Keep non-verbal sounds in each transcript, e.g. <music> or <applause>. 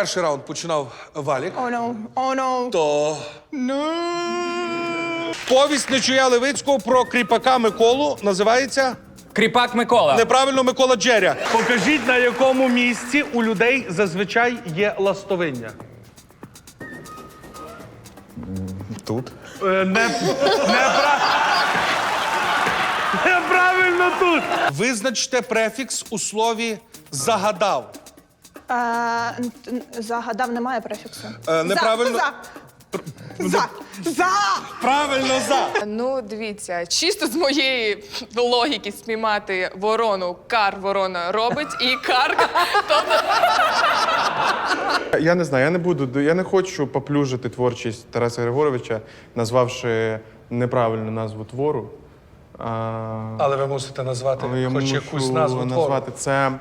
перший раунд починав Валік, Oh no, oh no. то No. повість Нечуя Левицького про кріпака Миколу називається Кріпак Микола. неправильно Микола Джеря. Покажіть, на якому місці у людей зазвичай є ластовиння. Тут. Е, Не, непра... Неправильно тут. Визначте префікс у слові загадав. Е, загадав немає префіксу. Е, неправильно. За. За. За. За. Правильно за. Ну, дивіться, чисто з моєї логіки спіймати ворону, кар ворона робить, і карка. Тобто Я не знаю, я не буду, я не хочу поплюжити творчість Тараса Григоровича, назвавши неправильну назву твору. А, Але ви мусите назвати але я хоч мушу якусь назву твору. назвати це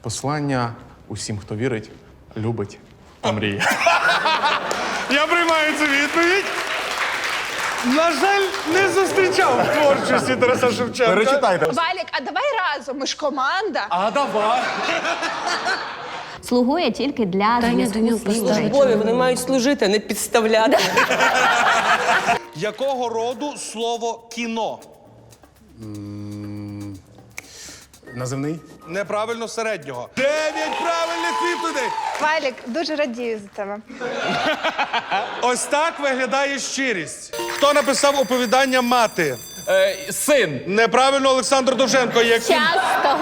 послання усім, хто вірить, любить та мріє. <laughs> Я приймаю цю відповідь. На жаль, не зустрічав в творчості Тараса Шевченка. Перечитайте. Валік, а давай разом. Ми ж команда. А давай. слугує тільки для зв'язку з Службові, вони мають служити, а не підставляти. Якого роду слово кіно? Називний? Неправильно середнього. Дев'ять правильних відповідей. Валік, дуже радію за тебе. Ось так виглядає щирість. Хто написав оповідання мати? Е, син. Неправильно Олександр Довженко. Як Часто.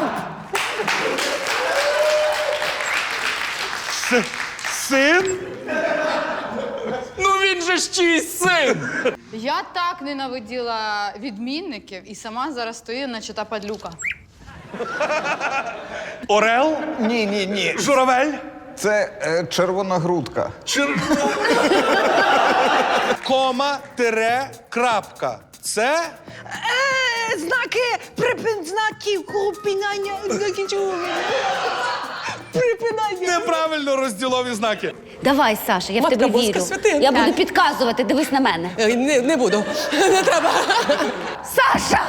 С- син? Ну він же ж чийсь син. Я так ненавиділа відмінників і сама зараз стою, наче та падлюка. <laughs> Орел? Ні, ні, ні. Журавель? Це е, червона грудка. Чер... <laughs> Кома, тире, крапка. Це Е, знаки, припин, знаки, купінання, знаки чого? Припинання. неправильно розділові знаки. Давай, Саша, я в тебе Боска вірю. святин. Я буду підказувати, дивись на мене. Е, Не, не буду. <laughs> Не треба. Саша!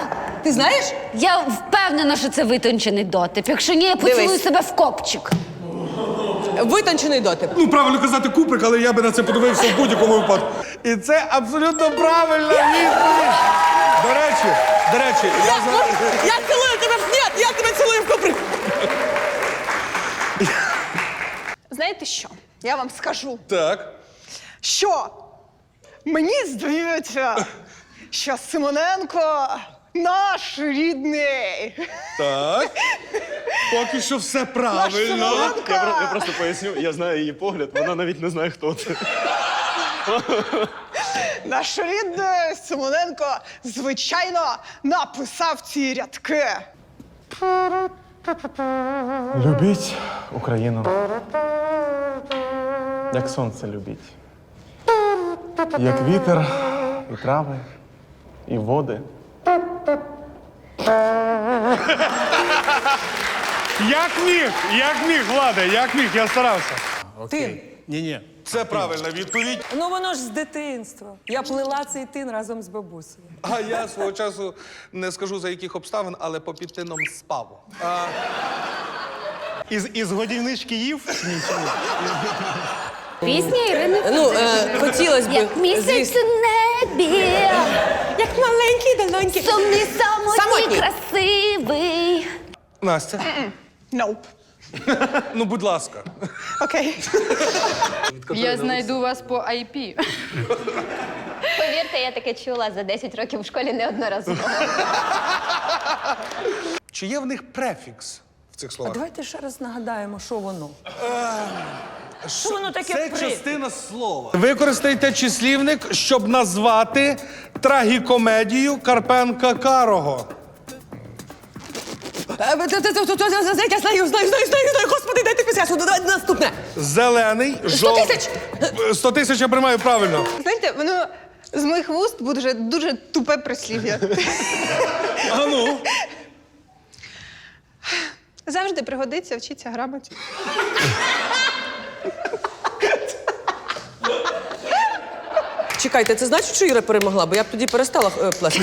Ти знаєш? Я впевнена, що це витончений дотип. Якщо ні, я поцілую Дивись. себе в копчик. Витончений дотип. Ну, правильно казати куприк, але я би на це подивився в будь-якому випадку. І це абсолютно правильна відповідь. До речі, до речі, я зараз... Я цілую тебе в Ні, я тебе цілую в коприк. Знаєте що? Я вам скажу, Так. що мені здається, що Симоненко наш рідний. Так. Поки що все Наш правильно. Симоненко. просто поясню, я знаю її погляд, вона навіть не знає, хто це. Наш рідний Симоненко, звичайно, написав ці рядки. Любіть Україну. Як сонце любіть. Як вітер, і трави, і води. Як міг, як міг, Влада, як міг, я старався. Тин. Ні, ні. Це правильна відповідь. Ну воно ж з дитинства. Я плела цей тин разом з бабусею. А я свого часу не скажу за яких обставин, але по підтином спав. А, Із, із годівнички їв? Ні, ні? Пісня Ірини. Ну, е, хотілося б. Як місяць звісно. у небі, Як маленький, даленький. сумний, самотній, Самотній. красивий. Настя, Nope. <laughs> ну будь ласка. Окей. Я знайду вас по IP. Повірте, я таке чула за 10 років в школі неодноразово. Чи є в них префікс в цих словах? Давайте ще раз нагадаємо, що воно. Що воно таке Це при? частина слова. Використайте числівник, щоб назвати трагікомедію Карпенка Карого. Е, Я знаю, знаю, знаю, знаю, знаю. Господи, дайте писясу. Давайте наступне. Зелений, жовтий. тисяч! 100 тисяч я приймаю правильно. Знаєте, воно з моїх вуст буде вже дуже тупе прислів'я. А ну. Завжди пригодиться, вчиться грамоті. Чекайте, це значить, що Іра перемогла, бо я б тоді перестала е, плести.